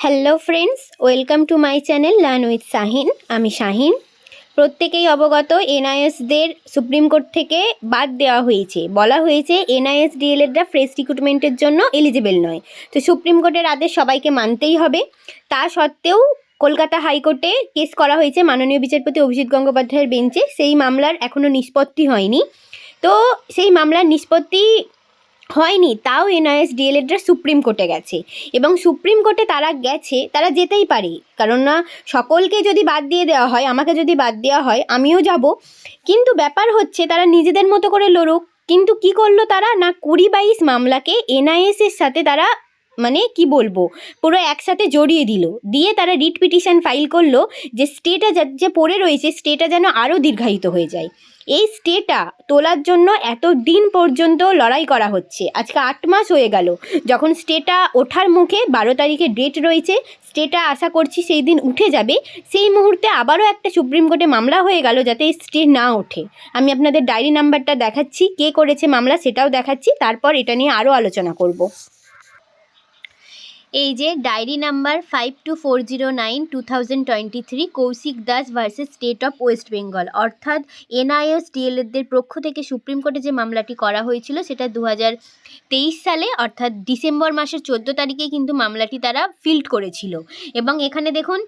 Hello friends welcome to my channel learn with Shahin আমি শাহিন প্রত্যেকেই অবগত এনআইএসদের সুপ্রিম কোর্ট থেকে বাদ দেওয়া হয়েছে। বলা হয়েছে এনআইএস ডিএলএডরা ফ্রেশ রিক্রুটমেন্টের জন্য এলিজিবল নয়। তো সুপ্রিম কোর্টের আদেশ সবাইকে মানতেই হবে। তা সত্ত্বেও কলকাতা হাইকোর্টে কেস করা হয়েছে মাননীয় বিচারপতি অভিজিৎ গঙ্গোপাধ্যায়ের বেঞ্চে সেই মামলার এখনও নিষ্পত্তি হয়নি। তো সেই মামলার নিষ্পত্তি হয়নি, তাও এনআইএস ডিএলএডরা সুপ্রিম কোর্টে গেছে। এবং সুপ্রিম কোর্টে তারা গেছে, তারা যেতেই পারে। কারণ না সকলকে যদি বাদ দিয়ে দেওয়া হয়, আমাকে যদি বাদ দেওয়া হয়, আমিও যাব। কিন্তু ব্যাপার হচ্ছে, তারা নিজেদের মতো করে লড়ুক। কিন্তু কি করল তারা? না, কুড়ি বাইশ মামলাকে এনআইএস এর সাথে তারা মানে কি বলব, পুরো একসাথে জড়িয়ে দিল। দিয়ে তারা রিট পিটিশন ফাইল করল যে, স্টেটা যে পড়ে রয়েছে, স্টেটা যেন আরও দীর্ঘায়িত হয়ে যায়। এই স্টেটা তোলার জন্য এত দিন পর্যন্ত লড়াই করা হচ্ছে। আজকে আট মাস হয়ে গেল। যখন স্টেটা ওঠার মুখে বারো তারিখে ডেট রয়েছে, স্টেটা আশা করছি সেই দিন উঠে যাবে। সেই মুহূর্তে আবারও একটা সুপ্রিম কোর্টে মামলা হয়ে গেল যাতে এই স্টে না ওঠে। আমি আপনাদের ডায়েরি নাম্বারটা দেখাচ্ছি, কে করেছে মামলা সেটাও দেখাচ্ছি, তারপর এটা নিয়ে আরও আলোচনা করব। এই যে diary number five two four zero nine two thousand twenty three Kaushik Das versus state of West Bengal অর্থাৎ এনআইএস ডিএলএদের পক্ষ থেকে সুপ্রিম কোর্টে যে মামলাটি করা হয়েছিল সেটা দু তেইশ সালে, অর্থাৎ ডিসেম্বর মাসের চোদ্দ তারিখে কিন্তু মামলাটি তারা ফিল্ড করেছিল। এবং এখানে দেখুন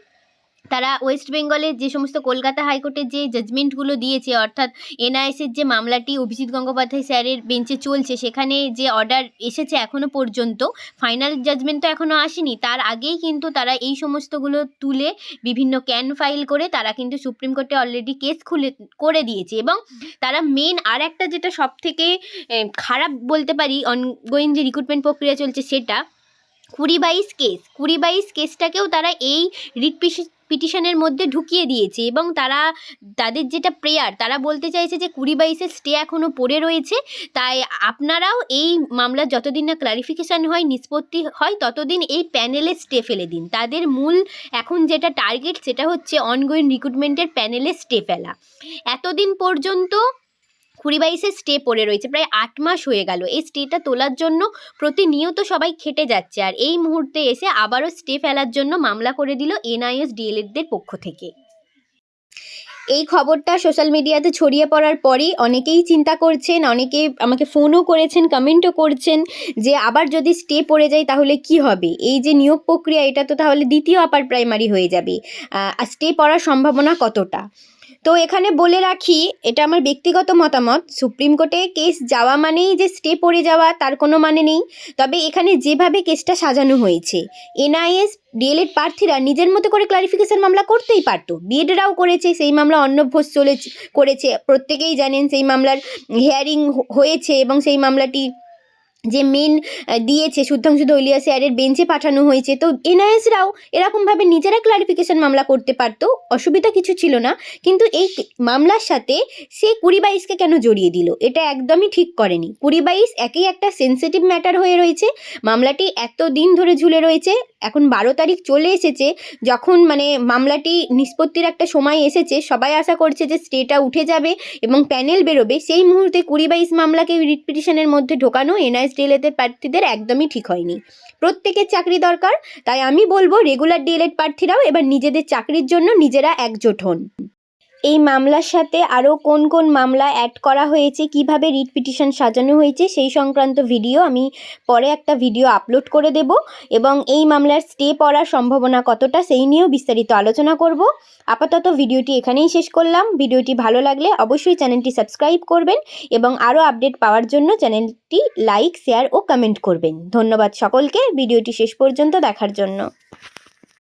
তারা ওয়েস্ট বেঙ্গলের যে সমস্ত কলকাতা হাইকোর্টের যে জাজমেন্টগুলো দিয়েছে, অর্থাৎ এনআইএসের যে মামলাটি অভিজিৎ গঙ্গোপাধ্যায় স্যারের বেঞ্চে চলছে, সেখানে যে অর্ডার এসেছে এখনও পর্যন্ত ফাইনাল জাজমেন্ট তো এখনও আসেনি। তার আগেই কিন্তু তারা এই সমস্তগুলো তুলে বিভিন্ন ক্যান ফাইল করে তারা কিন্তু সুপ্রিম কোর্টে অলরেডি কেস খুলে, করে দিয়েছে। এবং তারা মেন আর একটা যেটা সব থেকে খারাপ বলতে পারি অনগোয়িং যে রিক্রুটমেন্ট প্রক্রিয়া চলছে সেটা, কুড়ি বাইশ কেস কুড়ি বাইশ কেসটাকেও তারা এই রিট পিটিশনের মধ্যে ঢুকিয়ে দিয়েছে এবং তারা, তাদের যেটা প্রেয়ার, তারা বলতে চাইছে যে কুড়ি বাইশের স্টে এখনও পড়ে রয়েছে। তাই আপনারাও এই মামলা যতদিন না ক্লারিফিকেশান হয়, নিষ্পত্তি হয়, ততদিন এই প্যানেলে স্টে ফেলে দিন। তাদের মূল এখন যেটা টার্গেট সেটা হচ্ছে অনগোয়িং রিক্রুটমেন্টের প্যানেলে স্টে ফেলা। এতদিন পর্যন্ত কুড়ি বাইশে স্টে পড়ে রয়েছে, প্রায় আট মাস হয়ে গেল। এই স্টেটা তোলার জন্য প্রতিনিয়ত সবাই খেটে যাচ্ছে আর এই মুহূর্তে এসে আবারও স্টে ফেলার জন্য মামলা করে দিল এনআইএস ডিএলএডদের পক্ষ থেকে। এই খবরটা সোশ্যাল মিডিয়াতে ছড়িয়ে পড়ার পরই অনেকেই চিন্তা করছেন, অনেকে আমাকে ফোনও করেছেন কমেন্টও করছেন যে আবার যদি স্টে পড়ে যায় তাহলে কি হবে? এই যে নিয়োগ প্রক্রিয়া, এটা তো তাহলে দ্বিতীয় আপার প্রাইমারি হয়ে যাবে। আর স্টে পড়ার সম্ভাবনা কতটা? তো এখানে বলে রাখি, এটা আমার ব্যক্তিগত মতামত, সুপ্রিম কোর্টে কেস যাওয়া মানেই যে স্টে পড়ে যাওয়া, তার কোনো মানে নেই। তবে এখানে যেভাবে কেসটা সাজানো হয়েছে, এনআইএস ডিএলএড প্রার্থীরা নিজের মতো করে ক্লারিফিকেশন মামলা করতেই পারতো। বিএডরাও করেছে, সেই মামলা অন্নভোজ চলে করেছে। প্রত্যেকেই জানেন সেই মামলার হিয়ারিং হয়েছে এবং সেই মামলাটি যে মেন দিয়েছে শুদ্ধাংশু দলীয় স্যারের বেঞ্চে পাঠানো হয়েছে। তো এনআইএসরাও এরকমভাবে নিজেরা ক্লারিফিকেশন মামলা করতে পারতো, অসুবিধা কিছু ছিল না। কিন্তু এই মামলার সাথে সে কুড়ি বাইশকে কেন জড়িয়ে দিল? এটা একদমই ঠিক করেনি। কুড়ি বাইশ একই একটা সেন্সিটিভ ম্যাটার হয়ে রয়েছে। মামলাটি এত দিন ধরে ঝুলে রয়েছে। এখন বারো তারিখ চলে এসেছে। যখন মানে মামলাটি নিষ্পত্তির একটা সময় এসেছে, সবাই আশা করছে যে স্টেটা উঠে যাবে এবং প্যানেল বেরোবে। সেই মুহূর্তে কুড়ি বাইশ মামলাকে রিট পিটিশনের মধ্যে ঢোকানো এনআইএস ডিএলএড প্রার্থীদের একদমই ঠিক হয়নি। প্রত্যেকের চাকরি দরকার, তাই আমি বলব রেগুলার ডিএলএড প্রার্থীরাও এবার নিজেদের চাকরির জন্য নিজেরা একজোট হন। এই মামলার সাথে আরও কোন কোন মামলা অ্যাড করা হয়েছে, কীভাবে রিট পিটিশন সাজানো হয়েছে, সেই সংক্রান্ত ভিডিও আমি পরে একটা ভিডিও আপলোড করে দেব এবং এই মামলার স্টে পড়ার সম্ভাবনা কতটা সেই নিয়েও বিস্তারিত আলোচনা করব। আপাতত ভিডিওটি এখানেই শেষ করলাম। ভিডিওটি ভালো লাগলে অবশ্যই চ্যানেলটি সাবস্ক্রাইব করবেন এবং আরও আপডেট পাওয়ার জন্য চ্যানেলটি লাইক শেয়ার ও কমেন্ট করবেন। ধন্যবাদ সকলকে। ভিডিওটি শেষ পর্যন্ত দেখার জন্য।